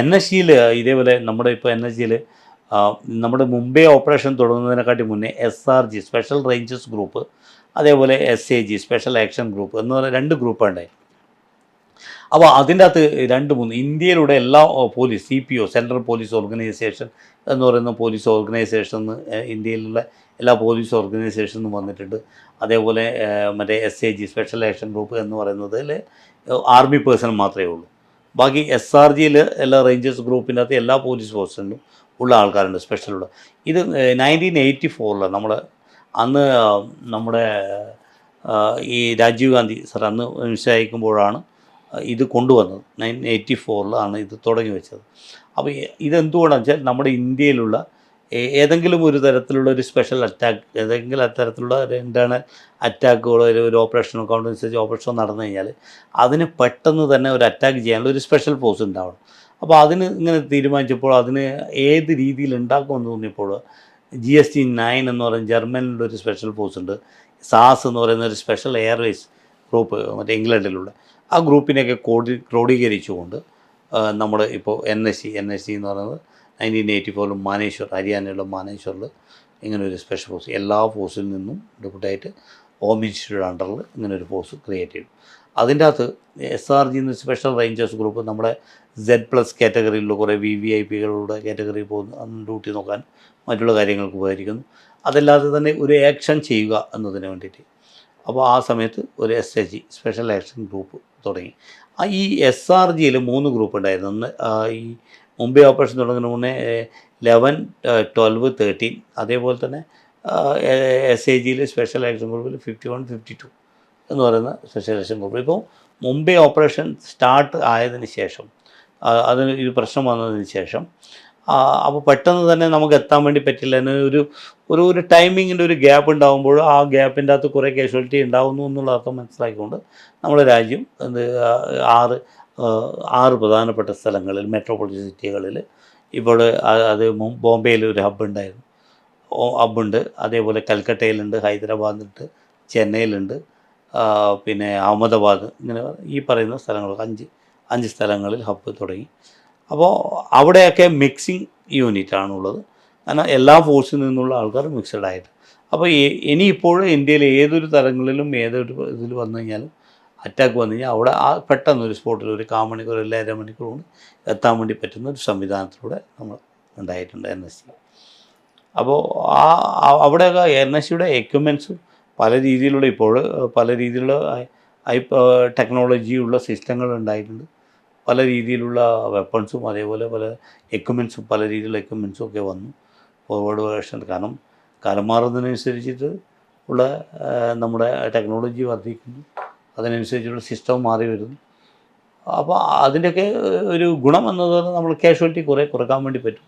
N S ജിയിൽ ഇതേപോലെ നമ്മുടെ ഇപ്പോൾ എൻ എസ് ജിയിൽ നമ്മുടെ മുംബൈ ഓപ്പറേഷൻ തുടങ്ങുന്നതിനെക്കാട്ടി മുന്നേ S R G special ranges group അതേപോലെ S A G special action group എന്ന് പറയുന്ന രണ്ട് ഗ്രൂപ്പാണ് അപ്പോൾ അതിന്റെ അകത്ത് രണ്ട് മൂന്ന് ഇന്ത്യയിലൂടെ എല്ലാ police C P O central police organisation എന്ന് പറയുന്ന പോലീസ് ഓർഗനൈസേഷൻ ഇന്ത്യയിലുള്ള എല്ലാ പോലീസ് ഓർഗനൈസേഷനും വന്നിട്ടുണ്ട്. അതേപോലെ മറ്റേ S A G special action group എന്ന് പറയുന്നതിൽ ആർമി പേഴ്സൺ മാത്രമേ ഉള്ളൂ. ബാക്കി എസ് ആർ ജിയിൽ എല്ലാ റേഞ്ചേഴ്സ് ഗ്രൂപ്പിനകത്ത് എല്ലാ പോലീസ് ഫോഴ്സിലും ഉള്ള ആൾക്കാരുണ്ട് സ്പെഷ്യലുള്ള ഇത് നയന്റീൻ എയ്റ്റി ഫോറിൽ നമ്മൾ അന്ന് നമ്മുടെ ഈ രാജീവ് ഗാന്ധി സർ അന്ന് മനസ്സിലായിക്കുമ്പോഴാണ് ഇത് കൊണ്ടുവന്നത്. നയൻ എയ്റ്റി ഫോറിലാണ് ഇത് തുടങ്ങി വെച്ചത്. അപ്പോൾ ഇതെന്തുകൊണ്ടാണെന്ന് വെച്ചാൽ നമ്മുടെ ഇന്ത്യയിലുള്ള ഏതെങ്കിലും ഒരു തരത്തിലുള്ള ഒരു സ്പെഷ്യൽ അറ്റാക്ക് ഏതെങ്കിലും തരത്തിലുള്ള എന്താണ് അറ്റാക്കുകളോ ഒരു ഒരു ഓപ്പറേഷനോ കൗണ്ടർ ഓപ്പറേഷനോ നടന്നു കഴിഞ്ഞാൽ അതിന് പെട്ടെന്ന് തന്നെ ഒരു അറ്റാക്ക് ചെയ്യാനുള്ള ഒരു സ്പെഷ്യൽ ഫോഴ്സ് ഉണ്ടാവണം. അപ്പോൾ അതിന് ഇങ്ങനെ തീരുമാനിച്ചപ്പോൾ അതിന് ഏത് രീതിയിൽ ഉണ്ടാക്കുമെന്ന് തോന്നിയപ്പോൾ ജി എസ് ടി നയൻ എന്ന് പറയുന്ന ജർമ്മനിലുള്ള ഒരു സ്പെഷ്യൽ ഫോഴ്സ് ഉണ്ട്. സാസ് എന്ന് പറയുന്ന ഒരു സ്പെഷ്യൽ എയർവേസ് ഗ്രൂപ്പ് മറ്റേ ഇംഗ്ലണ്ടിലുള്ള. ആ ഗ്രൂപ്പിനെയൊക്കെ ക്രോഡീ ക്രോഡീകരിച്ചുകൊണ്ട് നമ്മൾ ഇപ്പോൾ N S C N S C എന്ന് പറയുന്നത് നയന്റീൻ എയ്റ്റി ഫോറിൽ മാനേശ്വർ ഹരിയാനയിലെ മാനേശ്വറിൽ ഇങ്ങനെ ഒരു സ്പെഷ്യൽ ഫോഴ്സ് എല്ലാ ഫോഴ്സിൽ നിന്നും ഡെപ്യൂട്ടായിട്ട് ഹോം മിനിസ്റ്ററിയുടെ അണ്ടറിൽ ഇങ്ങനെ ഒരു ഫോഴ്സ് ക്രിയേറ്റ് ചെയ്തു. അതിന്റെ അകത്ത് എസ് ആർ ജി എന്ന സ്പെഷ്യൽ റേഞ്ചേഴ്സ് ഗ്രൂപ്പ് നമ്മുടെ സെഡ് പ്ലസ് കാറ്റഗറിയിലുള്ള കുറേ വി വി ഐ പികളുടെ കാറ്റഗറിയിൽ പോകുന്ന ഡ്യൂട്ടി നോക്കാൻ മറ്റുള്ള കാര്യങ്ങൾക്ക് ഉപകരിക്കുന്നു. അതല്ലാതെ തന്നെ ഒരു ആക്ഷൻ ചെയ്യുക എന്നതിന് വേണ്ടിയിട്ട്. അപ്പോൾ ആ സമയത്ത് ഒരു S A G special action group തുടങ്ങി. ഈ എസ് ആർ ജിയിൽ മൂന്ന് ഗ്രൂപ്പ് ഉണ്ടായിരുന്നു. ഈ മുംബൈ ഓപ്പറേഷൻ തുടങ്ങുന്ന മുന്നേ ലെവൻ ട്വൽവ് തേർട്ടീൻ അതേപോലെ തന്നെ എസ് എ ജിയിൽ സ്പെഷ്യൽ ആക്ഷൻ ഗ്രൂപ്പിൽ ഫിഫ്റ്റി വൺ ഫിഫ്റ്റി ടു എന്ന് പറയുന്ന സ്പെഷ്യൽ ആക്ഷൻ ഗ്രൂപ്പ് ഇപ്പോൾ മുംബൈ ഓപ്പറേഷൻ സ്റ്റാർട്ട് ആയതിന് ശേഷം അതിന് ഒരു പ്രശ്നം വന്നതിന് ശേഷം അപ്പോൾ പെട്ടെന്ന് തന്നെ നമുക്ക് എത്താൻ വേണ്ടി പറ്റില്ല. ഒരു ഒരു ഒരു ടൈമിങ്ങിന്റെ ഒരു ഗ്യാപ്പ് ഉണ്ടാകുമ്പോൾ ആ ഗ്യാപ്പിന്റെ അകത്ത് കുറേ കാഷ്വാലിറ്റി ഉണ്ടാകുന്നു എന്നുള്ള അർത്ഥം മനസ്സിലാക്കിക്കൊണ്ട് നമ്മുടെ രാജ്യം എന്ത് ആറ് ആറ് പ്രധാനപ്പെട്ട സ്ഥലങ്ങളിൽ മെട്രോപൊളിറ്റൻ സിറ്റികളിൽ ഇപ്പോൾ അത് ബോംബെയിൽ ഒരു ഹബ്ബ് ഉണ്ടായിരുന്നു. ഹബ്ബുണ്ട് അതേപോലെ കൽക്കട്ടയിലുണ്ട് ഹൈദരാബാദുണ്ട് ചെന്നൈയിലുണ്ട് പിന്നെ അഹമ്മദാബാദ് ഇങ്ങനെ ഈ പറയുന്ന സ്ഥലങ്ങൾ അഞ്ച് അഞ്ച് സ്ഥലങ്ങളിൽ ഹബ്ബ് തുടങ്ങി. അപ്പോൾ അവിടെയൊക്കെ മിക്സിംഗ് യൂണിറ്റ് ആണുള്ളത്. കാരണം എല്ലാ ഫോഴ്സിൽ നിന്നുള്ള ആൾക്കാർ മിക്സഡ് ആയിട്ട്. അപ്പോൾ ഇനി ഇന്ത്യയിലെ ഇന്ത്യയിൽ ഏതൊരു തലങ്ങളിലും ഏതൊരു ഇതിൽ വന്നു കഴിഞ്ഞാലും അറ്റാക്ക് വന്നു. കഴിഞ്ഞാൽ അവിടെ ആ പെട്ടെന്ന് ഒരു സ്പോട്ടിൽ ഒരു കാ മണിക്കൂർ അല്ല അര മണിക്കൂർ കൊണ്ട് എത്താൻ വേണ്ടി പറ്റുന്ന ഒരു സംവിധാനത്തിലൂടെ നമ്മൾ ഉണ്ടായിട്ടുണ്ട് എൻ എസ് സി അപ്പോൾ ആ അവിടെയൊക്കെ എൻ എസ് സിയുടെ എക്യുപ്മെന്റ്സ് പല രീതിയിലുള്ള ഇപ്പോൾ പല രീതിയിലുള്ള ടെക്നോളജിയുള്ള സിസ്റ്റങ്ങൾ ഉണ്ടായിട്ടുണ്ട്. പല രീതിയിലുള്ള വെപ്പൺസും അതേപോലെ പല എക്യുപ്മെന്റ്സും പല രീതിയിലുള്ള എക്യുപ്മെന്റ്സും ഒക്കെ വന്നു. ഫോർവേഡ് വേർഷൻ കാരണം കാലം മാറുന്നതിനനുസരിച്ചിട്ട് ഉള്ള നമ്മുടെ ടെക്നോളജി വർദ്ധിക്കുന്നു. അതിനനുസരിച്ചുള്ള സിസ്റ്റം മാറി വരുന്നു. അപ്പോൾ അതിന്റെയൊക്കെ ഒരു ഗുണം എന്നത് നമ്മൾ കാഷ്വാലിറ്റി കുറേ കുറയ്ക്കാൻ വേണ്ടി പറ്റും.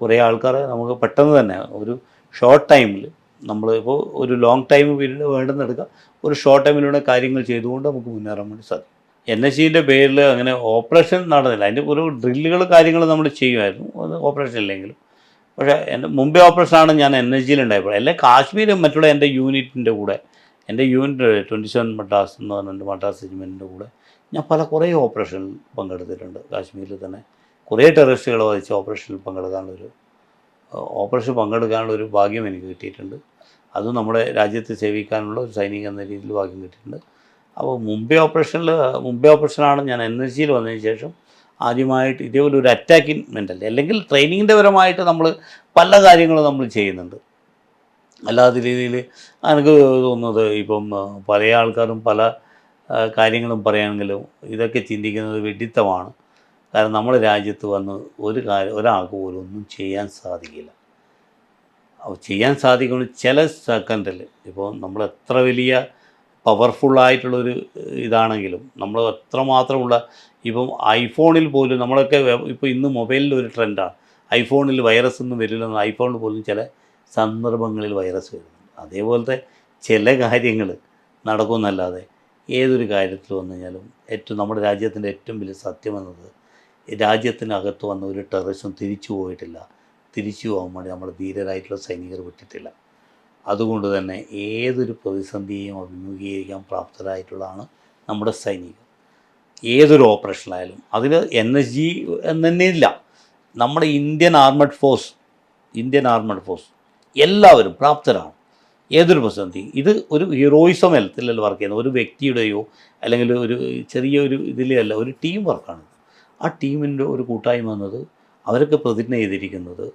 കുറേ ആൾക്കാരെ നമുക്ക് പെട്ടെന്ന് തന്നെ ഒരു ഷോർട്ട് ടൈമിൽ നമ്മൾ ഇപ്പോൾ ഒരു ലോങ് ടൈം പീരീഡ് വേണ്ടെന്നെടുക്കാം ഒരു ഷോർട്ട് ടൈമിലൂടെ കാര്യങ്ങൾ ചെയ്തുകൊണ്ട് നമുക്ക് മുന്നേറാൻ വേണ്ടി സാധിക്കും. എൻ എസ് സിന്റെ പേരിൽ അങ്ങനെ ഓപ്പറേഷൻ നടന്നില്ല. അതിന്റെ ഒരു ഡ്രില്ലുകൾ കാര്യങ്ങൾ നമ്മൾ ചെയ്യുമായിരുന്നു. അത് ഓപ്പറേഷൻ ഇല്ലെങ്കിലും. പക്ഷേ എന്റെ മുമ്പേ ഓപ്പറേഷനാണ് ഞാൻ എൻ എസ് ജിയിൽ ഉണ്ടായപ്പോൾ അല്ലെങ്കിൽ കാശ്മീരും മറ്റുള്ള എന്റെ യൂണിറ്റിന്റെ കൂടെ എന്റെ യൂണിറ്റ് ട്വന്റി സെവൻ മദ്രാസ് എന്ന് പറഞ്ഞിട്ട് മദ്രാസ് റെജിമെന്റിന്റെ കൂടെ ഞാൻ പല കുറേ ഓപ്പറേഷൻ പങ്കെടുത്തിട്ടുണ്ട്. കാശ്മീരിൽ തന്നെ കുറേ ടെററിസ്റ്റുകൾ വധിച്ച് ഓപ്പറേഷനിൽ പങ്കെടുക്കാനുള്ളൊരു ഓപ്പറേഷൻ പങ്കെടുക്കാനുള്ളൊരു ഭാഗ്യം എനിക്ക് കിട്ടിയിട്ടുണ്ട്. അതും നമ്മുടെ രാജ്യത്തെ സേവിക്കാനുള്ള ഒരു സൈനിക എന്ന രീതിയിൽ ഭാഗ്യം കിട്ടിയിട്ടുണ്ട്. അപ്പോൾ മുംബൈ ഓപ്പറേഷനിൽ മുംബൈ ഓപ്പറേഷനാണ് ഞാൻ എൻ എസ് സിയിൽ വന്നതിന് ശേഷം ആദ്യമായിട്ട് ഇതേപോലെ ഒരു അറ്റാക്കിങ് മെന്റൽ അല്ലെങ്കിൽ ട്രെയിനിങ്ങിന്റെ പരമായിട്ട് നമ്മൾ പല കാര്യങ്ങളും നമ്മൾ ചെയ്യുന്നുണ്ട്. അല്ലാത്ത രീതിയിൽ എനിക്ക് തോന്നുന്നത് ഇപ്പം പല ആൾക്കാരും പല കാര്യങ്ങളും പറയുകയാണെങ്കിലും ഇതൊക്കെ ചിന്തിക്കുന്നത് വെഡിത്തമാണ് കാരണം നമ്മുടെ രാജ്യത്ത് വന്ന് ഒരു കാര്യം ഒരാൾക്ക് പോലും ഒന്നും ചെയ്യാൻ സാധിക്കില്ല. ചെയ്യാൻ സാധിക്കുന്ന ചില സെക്കൻഡിൽ ഇപ്പോൾ നമ്മൾ എത്ര വലിയ പവർഫുള്ളായിട്ടുള്ളൊരു ഇതാണെങ്കിലും നമ്മൾ എത്രമാത്രമുള്ള ഇപ്പം ഐഫോണിൽ പോലും നമ്മളൊക്കെ ഇപ്പോൾ ഇന്ന് മൊബൈലിൽ ഒരു ട്രെൻഡാണ് ഐഫോണിൽ വൈറസ് ഒന്നും വരില്ലെന്ന് ഐഫോണിൽ പോലും ചില സന്ദർഭങ്ങളിൽ വൈറസ് വരുന്നു. അതേപോലത്തെ ചില കാര്യങ്ങൾ നടക്കുമെന്നല്ലാതെ ഏതൊരു കാര്യത്തിൽ വന്നു കഴിഞ്ഞാലും ഏറ്റവും നമ്മുടെ രാജ്യത്തിന്റെ ഏറ്റവും വലിയ സത്യമെന്നത് രാജ്യത്തിനകത്ത് വന്ന ഒരു ടെററിസം തിരിച്ചു പോയിട്ടില്ല. തിരിച്ചു പോകാൻ വേണ്ടി നമ്മുടെ ധീരരായിട്ടുള്ള സൈനികർ വിട്ടിട്ടില്ല. അതുകൊണ്ട് തന്നെ ഏതൊരു പ്രതിസന്ധിയെയും അഭിമുഖീകരിക്കാൻ പ്രാപ്തരായിട്ടുള്ളതാണ് നമ്മുടെ സൈനികർ. ഏതൊരു ഓപ്പറേഷനായാലും അതിൽ എൻ എസ് ജി എന്ന് ഇല്ല. നമ്മുടെ Indian armed force Indian armed force എല്ലാവരും പ്രാപ്തരാണ്. ഏതൊരു പ്രതിസന്ധി? ഇത് ഒരു ഹീറോയിസം ഹെൽത്തിലല്ല വർക്ക് ചെയ്യുന്നത്. ഒരു വ്യക്തിയുടെയോ അല്ലെങ്കിൽ ഒരു ചെറിയ ഒരു ഇതിലല്ല ഒരു ടീം വർക്കാണ് ആ ടീമിന്റെ ഒരു കൂട്ടായ്മ എന്നത് അവരൊക്കെ പ്രതിജ്ഞ ചെയ്തിരിക്കുന്നത്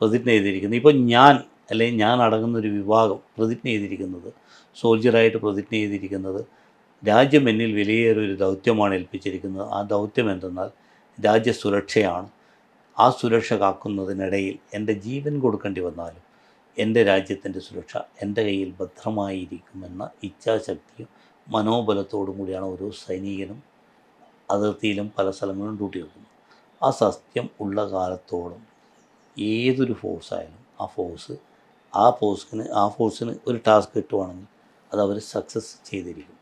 പ്രതിജ്ഞ ചെയ്തിരിക്കുന്നത്. ഇപ്പോൾ ഞാൻ അല്ലെങ്കിൽ ഞാൻ അടങ്ങുന്ന ഒരു വിഭാഗം പ്രതിജ്ഞ ചെയ്തിരിക്കുന്നത് സോൾജറായിട്ട് പ്രതിജ്ഞ ചെയ്തിരിക്കുന്നത് രാജ്യം എന്നിൽ വിലയേറിയ ഒരു ദൗത്യമാണ് ഏൽപ്പിച്ചിരിക്കുന്നത്. ആ ദൗത്യം എന്തെന്നാൽ രാജ്യസുരക്ഷയാണ്. ആ സുരക്ഷ കാക്കുന്നതിനിടയിൽ എന്റെ ജീവൻ കൊടുക്കേണ്ടി വന്നാലും എന്റെ രാജ്യത്തിന്റെ സുരക്ഷ എന്റെ കയ്യിൽ ഭദ്രമായിരിക്കുമെന്ന ഇച്ഛാശക്തിയും മനോബലത്തോടും കൂടിയാണ് ഓരോ സൈനികനും അതിർത്തിയിലും പല സ്ഥലങ്ങളിലും ഡ്യൂട്ടി വെക്കുന്നത് ആ സത്യം ഉള്ള കാലത്തോളം ഏതൊരു ഫോഴ്സായാലും ആ ഫോഴ്സ് ആ ഫോഴ്സിന് ആ ഫോഴ്സിന് ഒരു ടാസ്ക് കിട്ടുവാണെങ്കിൽ അത് അവർ സക്സസ് ചെയ്തിരിക്കും.